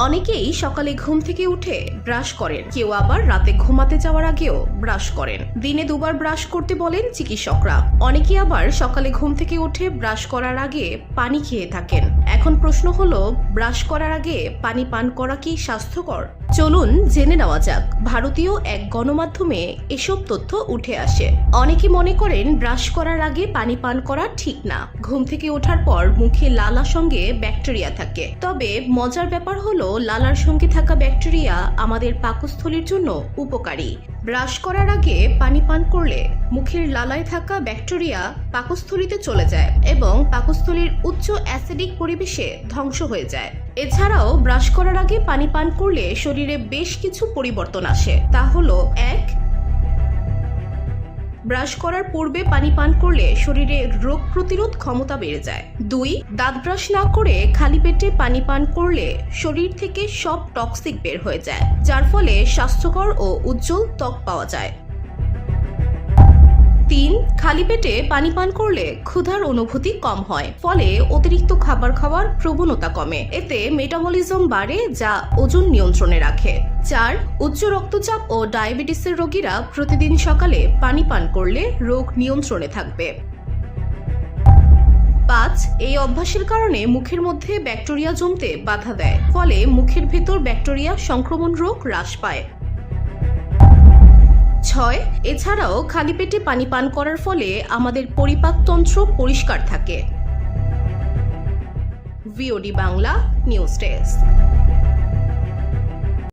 অনেকেই সকালে ঘুম থেকে উঠে ব্রাশ করেন। কেউ আবার রাতে ঘুমাতে যাওয়ার আগেও ব্রাশ করেন। দিনে দুবার ব্রাশ করতে বলেন চিকিৎসকরা। অনেকেই আবার সকালে ঘুম থেকে উঠে ব্রাশ করার আগে পানি খেয়ে থাকেন। এখন প্রশ্ন হলো, ব্রাশ করার আগে পানি পান করা কি স্বাস্থ্যকর? চলুন জেনে নেওয়া যাক। ভারতীয় এক গণমাধ্যমে এসব তথ্য উঠে আসে। অনেকে মনে করেন ব্রাশ করার আগে পানি পান করা ঠিক না। ঘুম থেকে ওঠার পর মুখে লালা সঙ্গে ব্যাকটেরিয়া থাকে। তবে মজার ব্যাপার হলো লালার সঙ্গে থাকা ব্যাকটেরিয়া আমাদের পাকস্থলীর জন্য উপকারী। ব্রাশ করার আগে পানি পান করলে মুখের লালায় থাকা ব্যাকটেরিয়া পাকস্থলীতে চলে যায় এবং পাকস্থলীর উচ্চ অ্যাসিডিক পরিবেশে ধ্বংস হয়ে যায়। এছাড়াও ব্রাশ করার আগে পানি পান করলে শরীরে বেশ কিছু পরিবর্তন আসে। তা হলো, এক ব্রাশ করার পূর্বে পানি পান করলে শরীরে রোগ প্রতিরোধ ক্ষমতা বেড়ে যায়। দুই, দাঁত ব্রাশ না করে খালি পেটে পানি পান করলে শরীর থেকে সব টক্সিক বের হয়ে যায়, যার ফলে স্বাস্থ্যকর ও উজ্জ্বল ত্বক পাওয়া যায়। খালি পেটে পানি পান করলে ক্ষুধার অনুভূতি কম হয়। ফলে অতিরিক্ত খাবার খাওয়ার প্রবণতা কমে। এতে মেটাবলিজম বাড়ে যা ওজন নিয়ন্ত্রণে রাখে। চার, উচ্চ রক্তচাপ ও ডায়াবেটিসের রোগীরা প্রতিদিন সকালে পানি পান করলে রোগ নিয়ন্ত্রণে থাকবে। পাঁচ, এই অভ্যাসের কারণে মুখের মধ্যে ব্যাকটেরিয়া জমতে বাধা দেয়। ফলে মুখের ভেতর ব্যাকটেরিয়া সংক্রমণ রোগ হ্রাস পায়। ছয়, এছাড়াও খালি পেটে পানি পান করার ফলে আমাদের পরিপাকতন্ত্র পরিষ্কার থাকে। VOD Bangla news desk